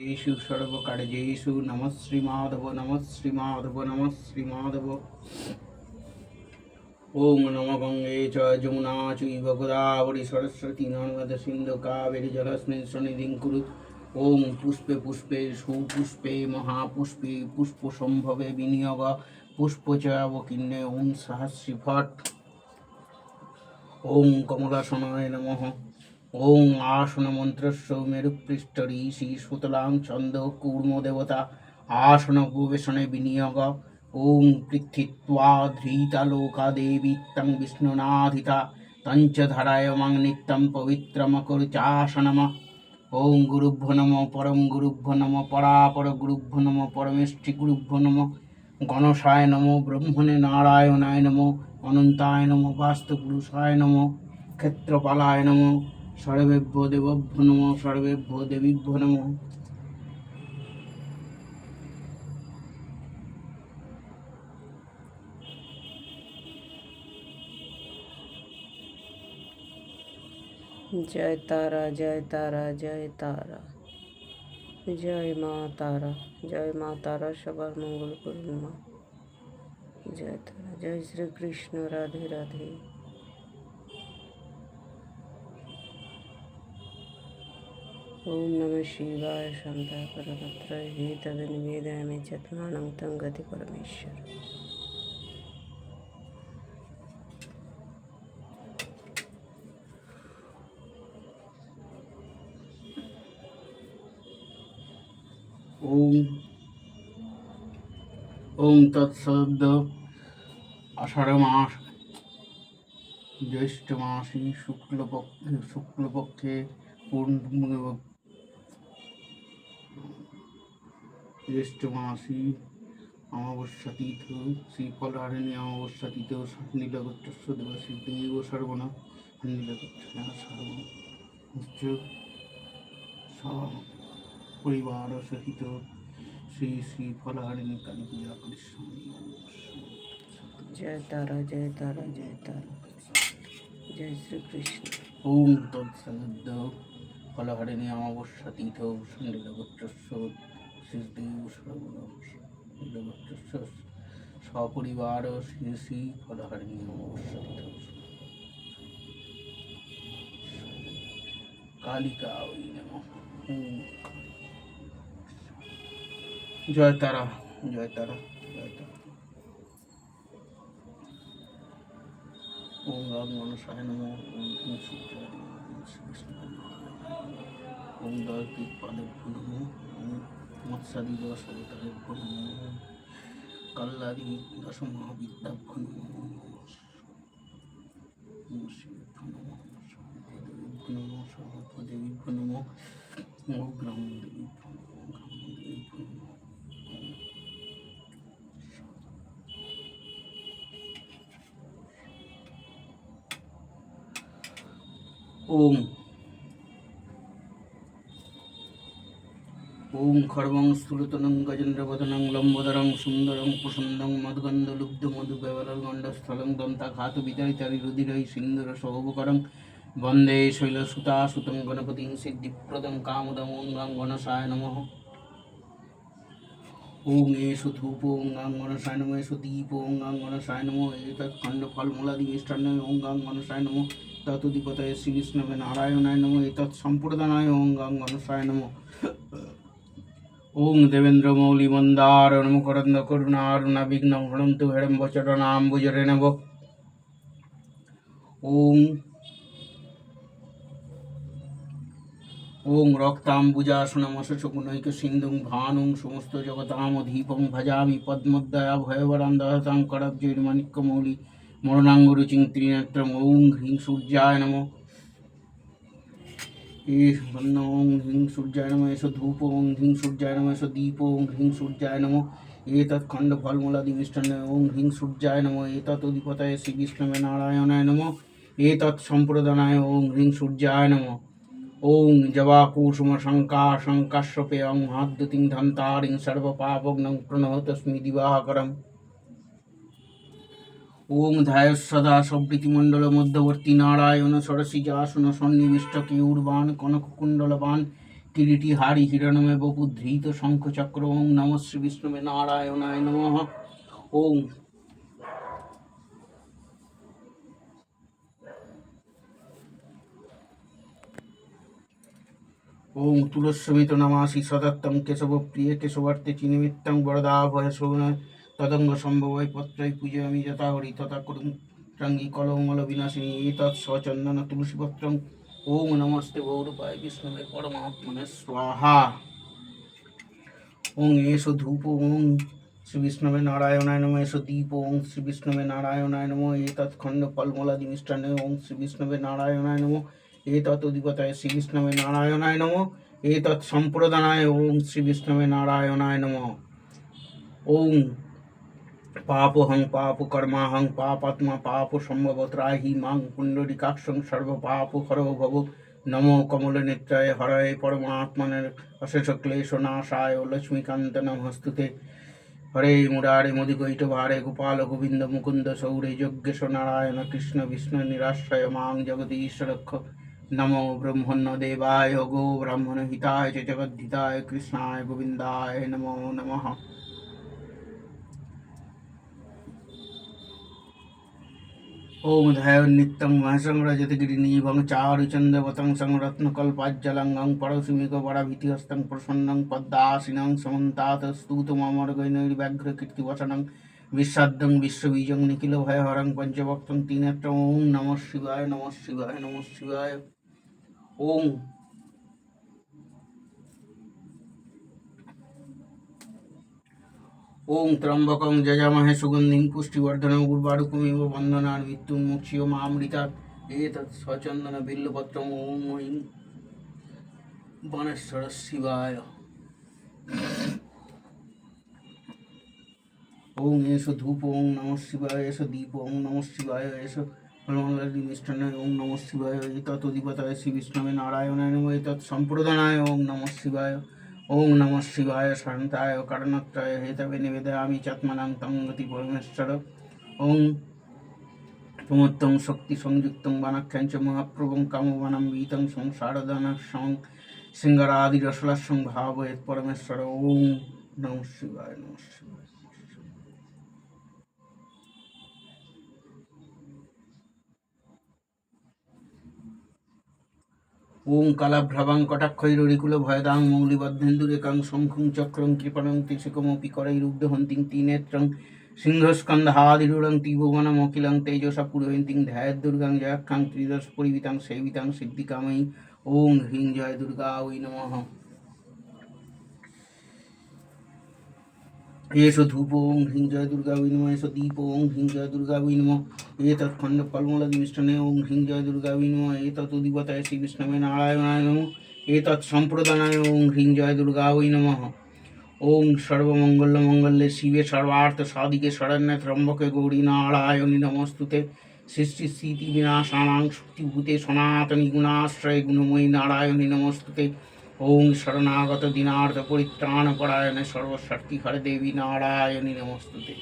యేసు సర్వకడ జేసు నమ శ్రీ మాధవ నమ శ్రీ మాధవ నమ శ్రీ మాధవ ఓం నమ గంగే చ జమునా చైవ గోదావరి సరస్వతి నర్మద సింధు కావేరి జలస్మిన్ సన్నిధిం కురు ఓం পুষ্পে পুষ্পে সুপুষ্পে মহাপুষ্পে পুষ্প সম্ভবে বিনিয়োগ পুষ্পচয়াবকিন্নে ওম সহস্রি ভট ওম কমলাসনায় নমঃ ওং আসন মন্ত্র সৌমের মেরুপৃষ্ঠ ঋষি সুতলাং ছন্দ কূর্ম দেবতা, আসন উপবেশনে বিনিয়োগ। ওং পৃথিত্বা ধৃতা লোকা দেবী তং বিষ্ণুনাধিতা তঞ্চ ধারায়মাং নিত্যম পবিত্রমকরুচাসনম। ওং গুরুভ্য নম পরম গুরুভ্য নম পরাপর গুরুভ্য নম পরমেষ্ঠি গুরুভ্য নম। গণসায় নম ব্রহ্মণে নারায়ণায় নম, অনন্তায় নম বাস্তুপুরুষায় নম, ক্ষেত্রপালায় নম। সর্বেভ্য দেবভ্য নমো সর্বেভ্য দেবীভ্য নমো জয় তারা জয় তারা জয় তারা। জয় মা তারা, জয় মা তারা, সবার মঙ্গল করুন মা। জয় তারা, জয় শ্রীকৃষ্ণ, রাধে রাধে। শিবায় শান্তাকরণত্র হি তবে নিবেদয়ামি চত্মানং তং গতি পরমেশ্বর ওম ওম তৎসদ্য আষাঢ় মাস জ্যৈষ্ঠ মাসি শুক্লপক্ষে শুক্লপক্ষে পূর্ণ জ্যৈষ্ঠ মাসি অমাবস্যা তীর্থ শ্রীফলহারিণী অমাবস্যা তীর্থ নীলগোত্রস্য দেবাসী দেব সর্বনা নীলগোত্র সর্বন উচ্চ স- পরিবার সহিত শ্রী শ্রী ফলহারিণী কালী পূজা করিষ্যামি জয় তারা জয় তারা জয় তারা জয় শ্রীকৃষ্ণ ওম তৎসদ্য ফলহারিণী অমাবস্যা তীর্থ নীলগোত্রস্য সপরিবার শ্রী শ্রী তীর্থ কালিকা ওই জয় তারা জয় তারা জয় তারা। ওম রাম মনসায় নম, ওম নম, ওম ওম দয়কী পাদেভ্য নম, ওম দশ অবতারেভ্য নম ওম কল্লাদি দশ মহাবিদ্যাভ্য নম ওম শিবেভ্য নম সর্বদেবেভ্য নম সর্বদেবীভ্য নম ওম গ্রাম ওম গ্রাম দেবীভ্য ওম। ওম খর্বং স্থূলতনং গজেন্দ্রবদনং লম্বোদরং সুন্দরং প্রসন্দং মদগন্ধ লুব্ধ মধু ব্যবরল গণ্ডস্থলং দন্তাঘাত বিতারিতারি রুদিরৈ সিন্দুর সহবকরং বন্দে শৈলসুতা সুতং গণপতিং সিদ্ধিপ্রদং কামদং ওং গাং গণসায় নমঃ। ওং এষু ধূপ ওং গাং গণসায় নম, এষু দীপ ওং গাং গণসায় নম, এতৎ খণ্ড ফল মূলাদি মিষ্টান্ন ওং গাং গণসায় নম ততুদিপতয়ে শ্রীকৃষ্ণবে নারায়ণায় নম, এতৎ সম্প্রদানায় ওং গাং গণসায় নম। ওং দেবেন্দ্র মৌলি মন্দার অনুমকরন্দ করুণারুণা বিঘ্ন হরন্তু হেড়ম্ব চরণাম্বুজরে নব ওং ওং রক্তাম্বুজাসনমশকুনৈক সিন্ধুং ভানুং সমস্ত জগতামধীপং ভজামি পদ্মোদ্দয়া ভয়বরান্দহতাং করব্জৈর্মাণিক্যমৌলি মরণাঙ্গরুচিং ত্রিনেত্রম ওং হ্রিং সূর্যায় নমঃ এষ বন্ন ওং হ্রিং সূর্যায় নম এষ ধূপ ওং হ্রিং সূর্যায় নম এষ দীপ ওং হ্রিং সূর্যায় নম এতৎ খণ্ড ফলমূলাদি মিষ্টান্ন ওং হ্রিং সূর্যায় নম এতৎ অধিপতয়ে শ্রীকৃষ্ণমে নারায়ণায় নম এতৎ সম্প্রদানায় ওং হ্রিং সূর্যায় ওং জবাকুসুম শঙ্কা শঙ্কাশ্বপে অং ধন্তারিং সর্বপাপগ্নং প্রণহতস্মি দিবাকরম ওম ধ্যায় সদা সবৃতিমণ্ডল মধ্যবর্তী নারায়ণ সরসিজাসন সন্নিবিষ্ট কেউরবান কনককুণ্ডলবান কিরিটি হারি হিরণমে বপু ধৃত শঙ্খ চক্র ওং নম শ্রী বিষ্ণুবে নারায়ণায় নমঃ। ওং ওং তুলস্যমিত নামাসি সদত্তং কেশব প্রিয় কেশবার্তে চিনিমিত্তং বরদা ভয় তদঙ্গ সম্ভবয় পত্রই পূজয়ামি যথা হরি, তথা করুং রঙ্গি কলমল বিনাশিনী এতৎ সচন্দন তুলসীপত্রং ওং নমস্তে গৌরপায় বিষ্ণুবে পরমাত্মনে স্বাহা। ওং এসো ধূপ ওং শ্রী বিষ্ণবে নারায়ণায় নম এসো দীপ ওং শ্রী বিষ্ণবে নারায়ণায় নম। এতৎ খণ্ড ফলমলাদি মিষ্টান্নে ওং শ্রী বিষ্ণবে নারায়ণায় নম। এতৎ অধিপতায় শ্রী বিষ্ণবে নারায়ণায় নম। এতৎ সম্প্রদানায় ওং শ্রী বিষ্ণবে নারায়ণায় নম। ওং পাপহং পাপ কর্মাহং পাপাত্মা পাপ সম্ভব ত্রাহি মাং পুণ্ডরিকাক্ষং সর্ব পাপ হর ভব নমো কমল নেত্রায় হরয়ে পরমাত্মনের অশেষ ক্লেশ নাশায় লক্ষ্মীকান্ত নমস্তুতে হরে মুরারে মধুকৈট ভারে গোপাল গোবিন্দ মুকুন্দ সৌরে যজ্ঞেশ নারায়ণ কৃষ্ণ বিষ্ণু নিরাশ্রয় মাং জগদীশ রক্ষ নমো ব্রহ্মণ্য দেবায় গো ব্রাহ্মণ হিতায় জগদ্ধিতায় কৃষ্ণায় গোবিন্দায় নমো নমঃ ओम धैव नित्यं परसुमिक बड़ा भीति हस्तं प्रसन्नं पद्मासीनं समन्तात् स्तुतमामर्गैर्व्याघ्रकीर्तिवसनं विश्राद्धं विश्वबीजं निखिलभयहरं पञ्चभक्तं त्रिनेत्रं ओम नमः शिवाय नमः शिवाय नमः शिवाय। ओम ওং ত্রম্বকং যজামহে সুগন্ধিং পুষ্টিবর্ধনং উর্বারুকমিব বন্দনার মৃত্যুং মুক্ষিয় মামৃতা এতৎ সচন্দন বিল্লপত্রম ওং ঐং বনেশ্বর শিবায় ওং এসো ধূপ ওং নম শিবায় এসো দীপ ওং নম শিবায় এসো ফলমলাদি মিষ্টান্ন ওং নম শিবায়, এতৎ অধিপতায় শ্রী নারায়ণায় নম সম্প্রদানায় ওং নম শিবায়। ওং নম শিবায় শান্তায় কারণত্রয় হেতবে নিবেদয়ামি চাত্মনাং তং গতি পরমেশ্বর। ওং প্রমত্তং শক্তি সংযুক্তং বানাখ্যাঞ্চ মহাপ্রভুং কামবনম বীতং সংসারদানসং সিঙ্গরাদিরসলাসং ভাবয়েত পরমেশ্বর। ওং নম শিবায় নম শিবায়। ওং কালাভ্রাবাং কটাক্ষৈররিকুল ভয়দাং মৌলিবদ্ধেন্দুরেকাং শঙ্খুং চক্রং কৃপণং ত্রিশিকমপি করৈরুগ্ধহন্তিং ত্রিনেত্রং সিংহস্কন্ধহাদিরুরং ত্রিভুবনমখিলং তেজসা পুরোহিন্তিং ধ্যায়দুর্গাং জয়াক্ষাং ত্রিদশ পরিবিতাং সেবিতাং সিদ্ধিকাময়ী। ওং হ্রিং জয় দুর্গা, ওই নমঃ। এসো ধূপ ওং হ্রিং জয় দুর্গা ওই নমঃ এসো দীপ ওং হ্রিং জয় দুর্গা ওই নমঃ এতৎ খণ্ড ফলমূলাদি মিষ্টনে ওং হ্রিং জয় দুর্গা ওই নমঃ এতৎ উদিবতায় শ্রী বিষ্ণবে নারায়ণায় নমঃ এতৎ সম্প্রদানায় ওং হ্রিং জয় দুর্গা নমঃ ওং সর্বমঙ্গল মঙ্গলে শিবে সর্বার্থ সাদিকে শরণ্যে ত্রম্বকে গৌরী নারায়ণী নমস্তুতে সৃষ্টি স্থিতি বিনাশানাং শক্তিভূতে সনাতনী গুণাশ্রয় গুণময়ী নারায়ণী নমস্তুতে ওং শরণাগত দিনার্থ পরিত্রাণ পরায়ণে সর্বশক্তি হরে দেবী নারায়ণী নমস্তুতে।